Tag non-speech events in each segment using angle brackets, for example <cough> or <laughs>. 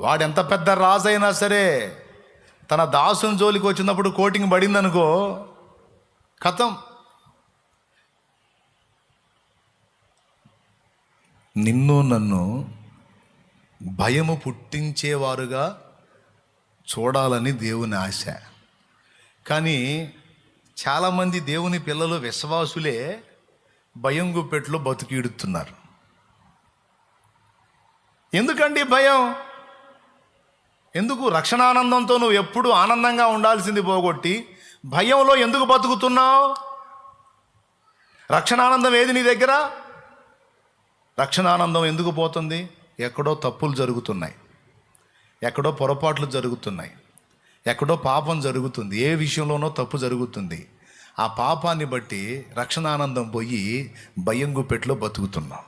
వాడెంత పెద్ద రాజైనా సరే తన దాసుని జోలికి వచ్చినప్పుడు కోటింగ్ పడిందనుకో కథం నిన్ను నన్ను భయము పుట్టించేవారుగా చూడాలని దేవుని ఆశ. కానీ చాలామంది దేవుని పిల్లలు విశ్వాసులే భయం గుప్పెట్లో బతికిడుతున్నారు ఎందుకండి భయం? ఎందుకు రక్షణానందంతో నువ్వు ఎప్పుడు ఆనందంగా ఉండాల్సింది పోగొట్టి భయంలో ఎందుకు బతుకుతున్నావు? రక్షణానందం ఏది నీ దగ్గర? రక్షణానందం ఎందుకు పోతుంది? ఎక్కడో తప్పులు జరుగుతున్నాయి. ఎక్కడో పొరపాట్లు జరుగుతున్నాయి. ఎక్కడో పాపం జరుగుతుంది. ఏ విషయంలోనో తప్పు జరుగుతుంది. ఆ పాపాన్ని బట్టి రక్షణానందం పోయి భయం గుప్పెట్లో బతుకుతున్నాం.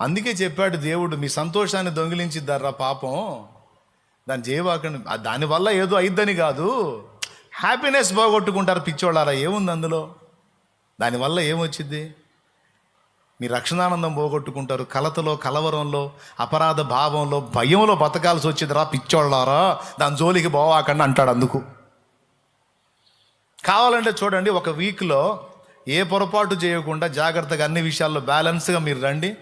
అందుకే చెప్పాడు దేవుడు మీ సంతోషాన్ని దొంగిలించిద్దారా పాపం. దాన్ని చేయవాకండి దానివల్ల ఏదో అయిద్దని కాదు. హ్యాపీనెస్ పోగొట్టుకుంటారు పిచ్చోళ్ళారా ఏముంది అందులో? దానివల్ల ఏమొచ్చింది మీ రక్షణానందం పోగొట్టుకుంటారు కలతలో కలవరంలో అపరాధ భావంలో భయంలో బతకాల్సి వచ్చిందిరా పిచ్చోళ్ళారా? దాని జోలికి పోవాకండి అంటాడు అందుకు. కావాలంటే చూడండి ఒక వీక్లో ఏ పొరపాటు చేయకుండా జాగ్రత్తగా అన్ని విషయాల్లో బ్యాలెన్స్గా మీరు రండి.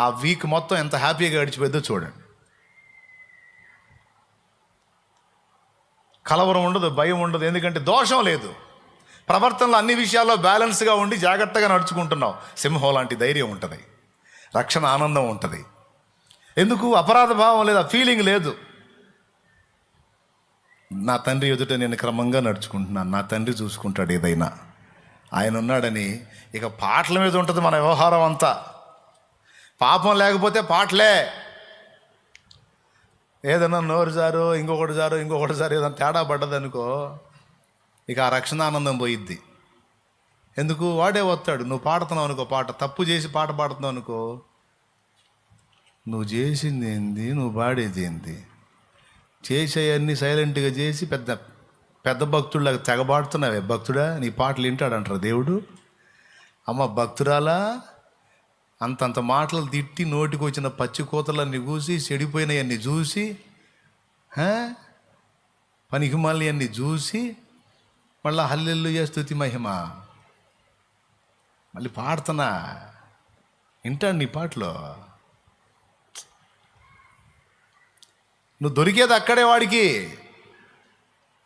ఆ వీక్ మొత్తం ఎంత హ్యాపీగా గడిచిపోయిందో చూడండి. కలవరం ఉండదు భయం ఉండదు ఎందుకంటే దోషం లేదు. ప్రవర్తనలో అన్ని విషయాల్లో బ్యాలెన్స్గా ఉండి జాగ్రత్తగా నడుచుకుంటున్నావు. సింహం లాంటి ధైర్యం ఉంటుంది. రక్షణ ఆనందం ఉంటుంది. ఎందుకు? అపరాధ భావం లేదు ఆ ఫీలింగ్ లేదు. నా తండ్రి ఎదుట నేను క్రమంగా నడుచుకుంటున్నాను. నా తండ్రి చూసుకుంటాడు ఏదైనా. ఆయన ఉన్నాడని ఇక పాటల మీద ఉంటుంది మన వ్యవహారం అంతా. పాపం లేకపోతే పాటలే. ఏదైనా నోరు జారు ఇంకొకటి జారు ఇంకొకటి జారు ఏదైనా తేడా పడ్డదనుకో ఇక ఆ రక్షణ ఆనందం పోయిద్ది. ఎందుకు? వాడే వస్తాడు. నువ్వు పాడుతున్నావు అనుకో పాట తప్పు చేసి పాట పాడుతున్నావు అనుకో నువ్వు చేసింది ఏంది? నువ్వు పాడేది ఏంది? చేసేవన్నీ సైలెంట్గా చేసి పెద్ద పెద్ద భక్తుడిలాగా తెగబాడుతున్నావే భక్తుడా నీ పాటలు వింటాడంటారు దేవుడు? అమ్మ భక్తురాలా? అంతంత మాటలు తిట్టి నోటికి వచ్చిన పచ్చి కూతలన్నీ చూసి చెడిపోయినవన్నీ చూసి పనికిమాలని పనికి మళ్ళీ చూసి మళ్ళీ హల్లెల్లు స్థుతి మహిమ. మళ్ళీ పాడుతున్నా వింటాడు నీ పాటలో? నువ్వు దొరికేది అక్కడే వాడికి.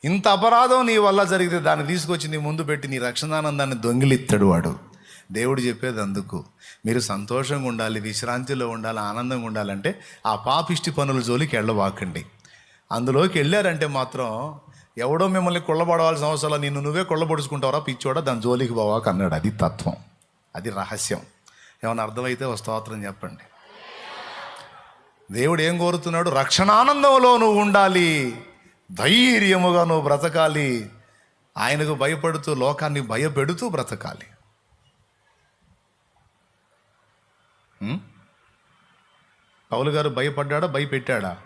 ఇంత అపరాధం నీ వల్ల జరిగితే దాన్ని తీసుకొచ్చి నీ ముందు పెట్టి నీ రక్షణానందాన్ని దొంగిలిత్తాడు వాడు. దేవుడు చెప్పేది అందుకు. మీరు సంతోషంగా ఉండాలి విశ్రాంతిలో ఉండాలి ఆనందంగా ఉండాలంటే ఆ పాపిష్టి పనుల జోలికి వెళ్ళవాకండి అందులోకి వెళ్ళారంటే మాత్రం ఎవడో మిమ్మల్ని కొల్లబడవలసిన అవసరం నిన్ను నువ్వే కొల్లబడుచుకుంటావరా పిచ్చోడా దాని జోలికి పోవాక అన్నాడు. అది తత్వం. అది రహస్యం. ఏమైనా అర్థమైతే ఒక స్తోత్రం చెప్పండి. దేవుడు ఏం కోరుతున్నాడు? రక్షణానందంలో నువ్వు ఉండాలి. ధైర్యముగా నువ్వు బ్రతకాలి. ఆయనకు భయపడుతూ లోకాన్ని భయపెడుతూ బ్రతకాలి. Hmm? పౌలు గారు భయపడ్డాడా? భయపెట్టాడా?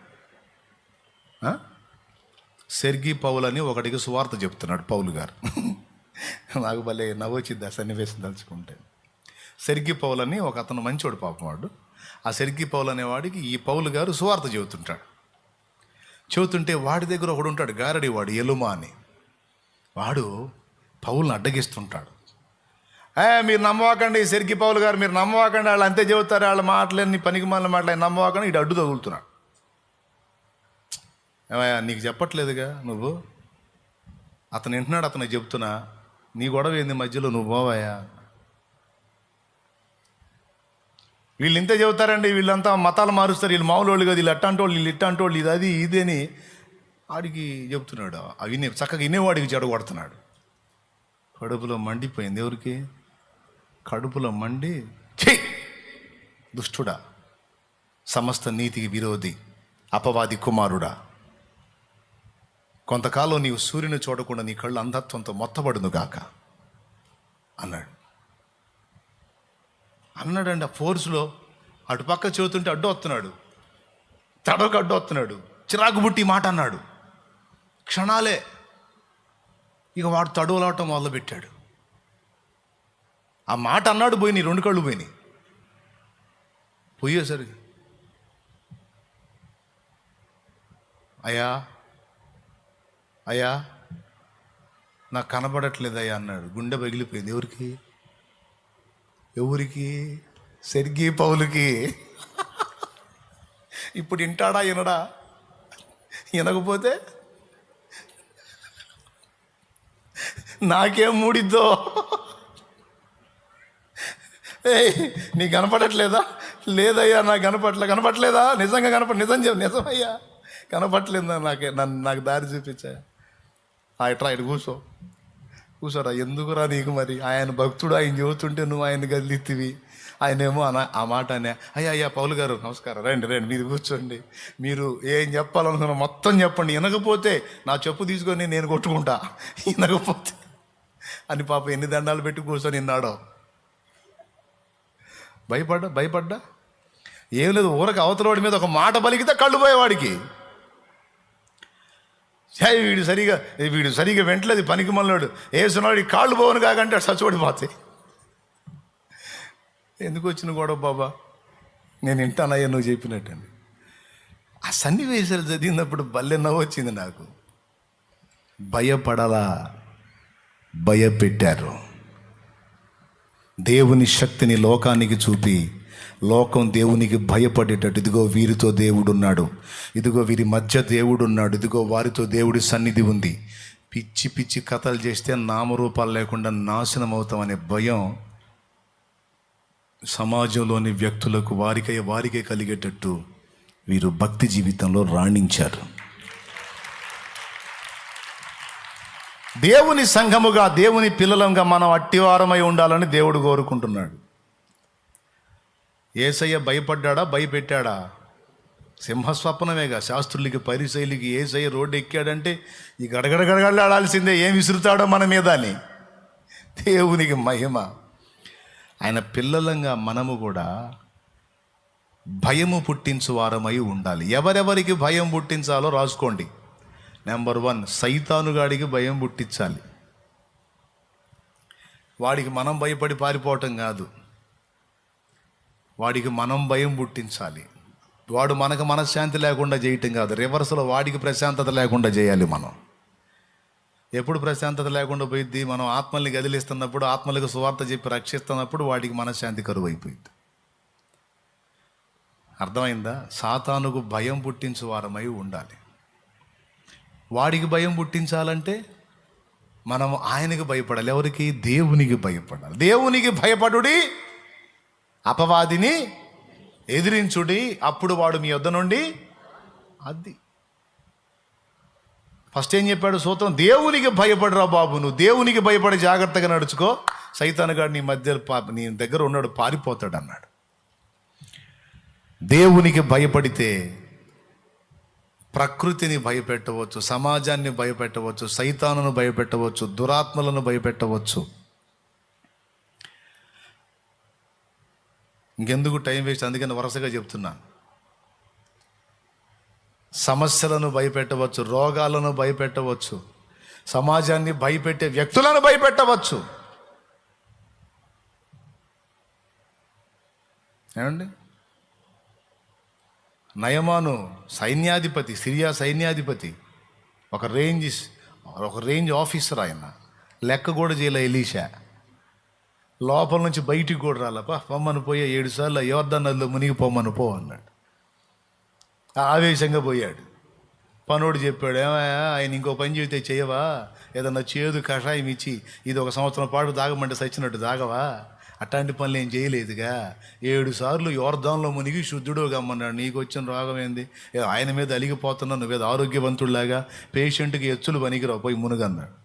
సెర్గి పౌలు అని ఒకటికి సువార్త చెప్తున్నాడు పౌలు గారు <laughs> నాకు భలే నవ్వొచ్చింది ఆ సన్నివేశం తలుచుకుంటే. సెర్గి పౌలు అని ఒక అతను మంచోడు పాపం వాడు. ఆ సెర్గి పౌలు అనేవాడికి ఈ పౌలు గారు సువార్త చెబుతుంటాడు. చెబుతుంటే వాడి దగ్గర ఒకడు ఉంటాడు గారడి వాడు ఎలుమా అని వాడు పౌలను అడ్డగిస్తుంటాడు. మీరు నమ్మవాకండి సెరికి పౌలు గారు మీరు నమ్మవాకండి వాళ్ళు అంతే చెబుతారు వాళ్ళ మాటలన్నీ పనికి మాల మాటలు నమ్మవాకండి ఇటు అడ్డు తగులుతున్నాడు. ఏమయ్యా నీకు చెప్పట్లేదుగా నువ్వు? అతను వింటున్నాడు అతను చెప్తున్నా నీ గొడవ ఏంది మధ్యలో? నువ్వు పోవాయా వీళ్ళు ఇంతే చెబుతారండి వీళ్ళంతా మతాలు మారుస్తారు వీళ్ళు మామూలు వాళ్ళు కదా వీళ్ళు అట్టంటి వీళ్ళు ఇట్టంటోళ్ళు ఇది అది ఇది అని ఆడికి చెబుతున్నాడు. అవి చక్కగా వినేవాడికి చెడగొడుతున్నాడు కడుపులో మండిపోయింది ఎవరికి? కడుపులో మండి ఛీ! దుష్టుడా సమస్త నీతికి విరోధి అపవాది కుమారుడా. కొంతకాలం నీవు సూర్యుని చూడకుండా నీ కళ్ళు అంధత్వంతో మొత్తబడునుగాక అన్నాడు. అన్నాడండి ఆ ఫోర్స్లో అటుపక్క చెబుతుంటే అడ్డు వస్తున్నాడు. తడవకు అడ్డు వస్తున్నాడు. చిరాకు బుట్టి మాట అన్నాడు. క్షణాలే ఇక వాడు తడువులాటం మొదలుపెట్టాడు. ఆ మాట అన్నాడు పోయినాయి రెండు కళ్ళు పోయినాయి. పోయేసరికి అయ్యా అయ్యా నాకు కనబడట్లేదయ్యా అన్నాడు. గుండె పగిలిపోయింది. ఎవరికి? ఎవరికి? సెర్గి పౌలుకి. ఇప్పుడు వింటాడా వినడా? వినకపోతే నాకేం మూడిద్దో? ఏ నీ కనపడట్లేదా? లేదయ్యా నాకు కనపట్లే కనపట్లేదా? నిజంగా కనపడ నిజం చెప్పు నిజమయ్యా. కనపట్లేదా నాకు? నన్ను నాకు దారి చూపించా. ఆ ఇట్రా ఇటు కూర్చో. కూర్చోరా ఎందుకురా నీకు మరి? ఆయన భక్తుడు ఆయన చెబుతుంటే నువ్వు ఆయన గదిలిత్తివి. ఆయనేమో అన ఆ మాట అనే అయ్యా అయ్యా పౌలు గారు నమస్కారం. రండి రండి మీరు కూర్చోండి. మీరు ఏం చెప్పాలనుకున్నా మొత్తం చెప్పండి. వినకపోతే నా చెప్పు తీసుకొని నేను కొట్టుకుంటా. వినకపోతే. అని పాప ఎన్ని దండాలు పెట్టి కూర్చొని విన్నాడో. భయపడ్డా? భయపడ్డా? ఏం లేదు ఊరకు అవతలవాడి మీద ఒక మాట పలికితే కళ్ళు పోయేవాడికి ఛాయ్ వీడు సరిగా వీడు సరిగా వెంటలేదు పనికి మళ్ళాడు. వేసున్నాడు ఈ కాళ్ళు పోవను కాకంటే చచ్చిపడిపోతాయి ఎందుకు వచ్చిన గొడవ బాబా? నేను వింటానయ్యా నువ్వు చెప్పినట్టండి ఆ సన్నివేశాలు చదివినప్పుడు భలే నవ్వు వచ్చింది నాకు. భయపడలా? భయపెట్టారు. దేవుని శక్తిని లోకానికి చూపి లోకం దేవునికి భయపడేటట్టు. ఇదిగో వీరితో దేవుడున్నాడు. ఇదిగో వీరి మధ్య దేవుడు ఉన్నాడు ఇదిగో వారితో దేవుడి సన్నిధి ఉంది. పిచ్చి పిచ్చి కథలు చేస్తే నామరూపాలు లేకుండా నాశనం అవుతామనే భయం సమాజంలోని వ్యక్తులకు వారికై వారికే కలిగేటట్టు వీరు భక్తి జీవితంలో రాణించారు. దేవుని సంఘముగా దేవుని పిల్లలంగా మనం అట్టివారమై ఉండాలని దేవుడు కోరుకుంటున్నాడు. ఏసయ్య భయపడ్డాడా? భయపెట్టాడా? సింహస్వప్నమేగా. శాస్త్రులకి పరిశైలికి ఏసయ్య రోడ్డు ఎక్కాడంటే ఈ గడగడగడగడలాడాల్సిందే ఏం విసురుతాడో మన మీద అని. దేవునికి మహిమ. ఆయన పిల్లలంగా మనము కూడా భయము పుట్టించు వారమై ఉండాలి. ఎవరెవరికి భయం పుట్టించాలో రాసుకోండి. నెంబర్ వన్ సైతానుగాడికి భయం పుట్టించాలి. వాడికి మనం భయపడి పారిపోవటం కాదు. వాడికి మనం భయం పుట్టించాలి. వాడు మనకు మనశ్శాంతి లేకుండా చేయటం కాదు. రివర్స్లో వాడికి ప్రశాంతత లేకుండా చేయాలి మనం. ఎప్పుడు ప్రశాంతత లేకుండా పోయిద్ది? మనం ఆత్మల్ని గదిలిస్తున్నప్పుడు ఆత్మలకు సువార్త చెప్పి రక్షిస్తున్నప్పుడు వాడికి మనశ్శాంతి కరువు అయిపోయింది అర్థమైందా? సాతానుకు భయం పుట్టించు వారమై ఉండాలి. వాడికి భయం పుట్టించాలంటే మనం ఆయనకి భయపడాలి ఎవరికి? దేవునికి భయపడాలి. దేవునికి భయపడుడి అపవాదిని ఎదిరించుడి అప్పుడు వాడు మీ వద్ద నుండి అది. ఫస్ట్ ఏం చెప్పాడు సూత్రం దేవునికి భయపడరా బాబు నువ్వు దేవునికి భయపడి జాగ్రత్తగా నడుచుకో. సైతానుగాడు నీ మధ్య నీ దగ్గర ఉన్నాడు పారిపోతాడు అన్నాడు దేవునికి భయపడితే ప్రకృతిని భయపెట్టవచ్చు సమాజాన్ని భయపెట్టవచ్చు సైతానును భయపెట్టవచ్చు దురాత్మలను భయపెట్టవచ్చు. ఇంకెందుకు టైం వేస్ట్? అందుకని వరుసగా చెప్తున్నా. సమస్యలను భయపెట్టవచ్చు రోగాలను భయపెట్టవచ్చు సమాజాన్ని భయపెట్టే వ్యక్తులను భయపెట్టవచ్చు. ఏమండి? నయమాను సైన్యాధిపతి సిరియా సైన్యాధిపతి ఒక రేంజ్ ఒక రేంజ్ ఆఫీసర్ ఆయన. లెక్క కూడా చేయలే ఎలీషా. లోపల నుంచి బయటికి కూడా రాలపా పొమ్మను పోయే ఏడు సార్లు నదిలో మునిగి పొమ్మను పో అన్నాడు. ఆవేశంగా పోయాడు. పనోడు చెప్పాడు ఏమయ్యా ఆయన ఇంకో పని చెబితే చేయవా? ఏదన్నా చేదు కషాయం ఇచ్చి ఇది ఒక సంవత్సరం పాటు తాగమంటే సచ్చినట్టు తాగవా? అట్లాంటి పనులు ఏం చేయలేదుగా. ఏడు సార్లు యోర్ధంలో మునిగి శుద్ధుడు గమ్మన్నాడు నీకు వచ్చిన రోగం ఏంది? ఆయన మీద అలిగిపోతున్నా నువ్వేదో ఆరోగ్యవంతుడిలాగా పేషెంట్కి ఎచ్చులు పనికిరావు. పోయి మునుగన్నాడు.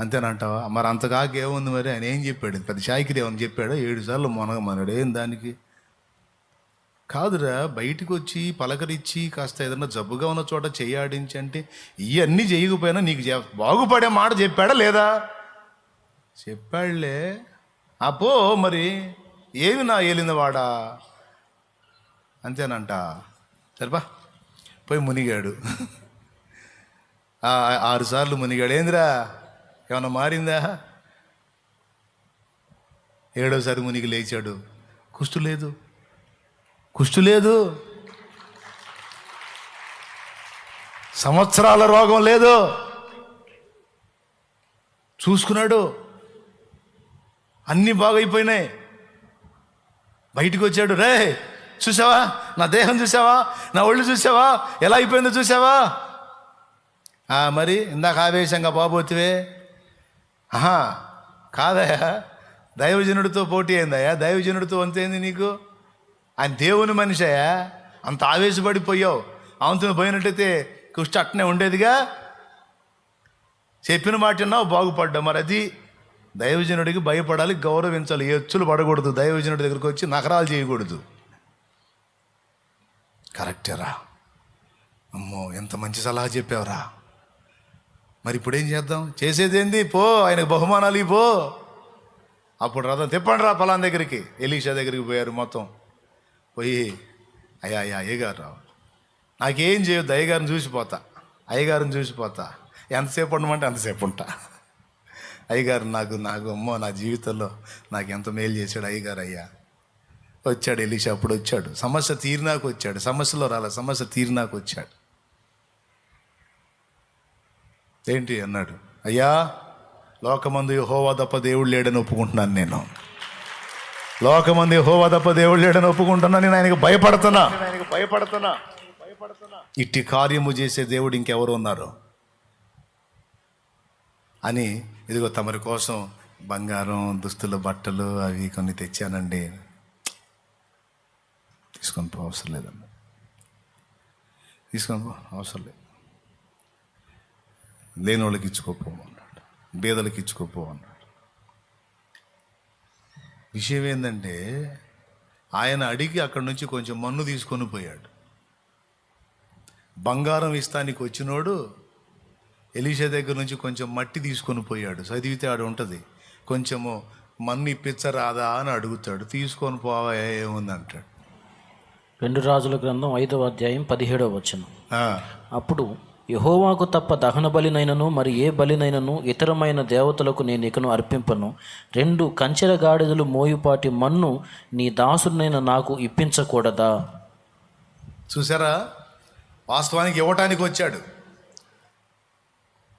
అంతేనంటావా? మరి అంతకాక ఏముంది మరి? ఆయన ఏం చెప్పాడు? పెద్ద షాయికిరి ఏమని చెప్పాడు? ఏడు సార్లు మునగమన్నాడు. ఏం దానికి? కాదురా బయటకు వచ్చి పలకరించి కాస్త ఏదన్నా జబ్బుగా ఉన్న చోట చేయాడించి అంటే ఇవన్నీ చేయకపోయినా నీకు బాగుపడే మాట చెప్పాడా లేదా? చెప్పాడులే. అపో మరి ఏమి నా ఏలినవాడా? అంతేనంట. సరిపా పోయి మునిగాడు. ఆరుసార్లు మునిగాడు. ఏందిరా ఏమైనా మారిందా? ఏడోసారి మునిగి లేచాడు. కుష్టు లేదు. కుష్టు లేదు. సంవత్సరాల రోగం లేదు. చూసుకున్నాడు. అన్నీ బాగైపోయినాయి. బయటికి వచ్చాడు రే చూసావా? నా దేహం చూసావా? నా ఒళ్ళు చూసావా? ఎలా అయిపోయిందో చూసావా? ఆ, మరి ఇందాక ఆవేశంగా బాబోతివే ఆహా కాదయా దైవజనుడితో పోటీ అయిందయ్యా. దైవజనుడితో అంతేంది నీకు? ఆయన దేవుని మనిషయ్యా. అంత ఆవేశపడిపోయావు. అవంతుని పోయినట్టయితే కుష్టి అట్టనే ఉండేదిగా? చెప్పిన మాట విన్నావు బాగుపడ్డా మరి అది దైవజనుడికి భయపడాలి గౌరవించాలి. ఎచ్చులు పడకూడదు. దైవజనుడి దగ్గరికి వచ్చి నకరాలు చేయకూడదు. కరెక్టేరా అమ్మో ఎంత మంచి సలహా చెప్పావురా. మరి ఇప్పుడు ఏం చేద్దాం? చేసేదేంది పో ఆయనకు బహుమానాలు పో అప్పుడు రథం తిప్పండి రా పలాన్ దగ్గరికి. ఎలీషా దగ్గరికి పోయారు మొత్తం. పోయి అయ్యా అయ్యా అయ్యగారు రావు నాకేం చేయొద్దు అయ్యగారిని చూసిపోతా అయ్యగారిని చూసిపోతా ఎంతసేపు ఉండమంటే అంతసేపు ఉంటా. అయ్యగారు నాకు నాకు అమ్మో నా జీవితంలో నాకు ఎంత మేలు చేశాడు అయ్యగారు అయ్యా. వచ్చాడు ఎలీషా అప్పుడు వచ్చాడు. సమస్య తీరినాకు వచ్చాడు. సమస్యలో రాలే సమస్య తీరినాకు వచ్చాడు. ఏంటి అన్నాడు. అయ్యా లోకమందు హోవా తప్ప దేవుడు లేడని ఒప్పుకుంటున్నాను నేను. లోకమంది హోవా తప్ప దేవుడు లేడని ఒప్పుకుంటున్నా నేను ఆయనకు భయపడుతున్నా. ఆయనకు భయపడుతున్నా. ఇట్టి కార్యము చేసే దేవుడు ఇంకెవరు ఉన్నారు? అని ఇదిగో తమరి కోసం బంగారం దుస్తులు బట్టలు అవి కొన్ని తెచ్చానండి. తీసుకొని పో అవసరం లేదమ్మా. తీసుకొని పో అవసరం లేదు. లేని వాళ్ళకి ఇచ్చుకోపో అన్నాడు. బీదలకి ఇచ్చుకోపో అన్నాడు. విషయం ఏంటంటే ఆయన అడిగి అక్కడి నుంచి కొంచెం మన్ను తీసుకొని పోయాడు. బంగారం ఇస్తానికి వచ్చినోడు ఎలీషా దగ్గర నుంచి కొంచెం మట్టి తీసుకొని పోయాడు. చదివితే ఆడు ఉంటుంది. కొంచెము మన్ను ఇప్పించరాదా అని అడుగుతాడు. తీసుకొని పోవా ఏముంది? అంటాడు. రెండు రాజుల గ్రంథం ఐదవ అధ్యాయం పదిహేడవ వచనం. అప్పుడు యహోవాకు తప్ప దహన బలినైనను మరి ఏ బలినైనను ఇతరమైన దేవతలకు నేను ఇకను అర్పింపను. రెండు కంచెర గాడిదలు మోయుపాటి మన్ను నీ దాసుడినైన నాకు ఇప్పించకూడదా? చూసారా? వాస్తవానికి ఇవ్వటానికి వచ్చాడు.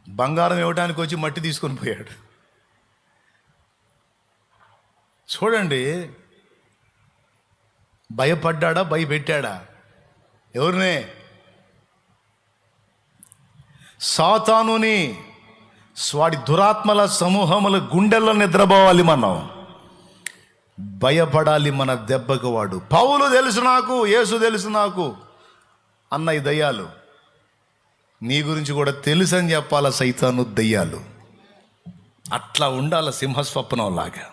బంగారం ఇవ్వటానికి వచ్చి మట్టి తీసుకొని పోయాడు. చూడండి భయపడ్డాడా భయపెట్టాడా? ఎవరినే? సాతానుని వాడి దురాత్మల సమూహముల గుండెల్లో నిద్రపోవాలి మనం. భయపడాలి మన దెబ్బకు వాడు. పౌలు తెలుసు నాకు యేసు తెలుసు నాకు. అన్న ఈ దయ్యాలు. నీ గురించి కూడా తెలుసని చెప్పాల సైతాను దయ్యాలు? అట్లా ఉండాల సింహస్వప్నం లాగా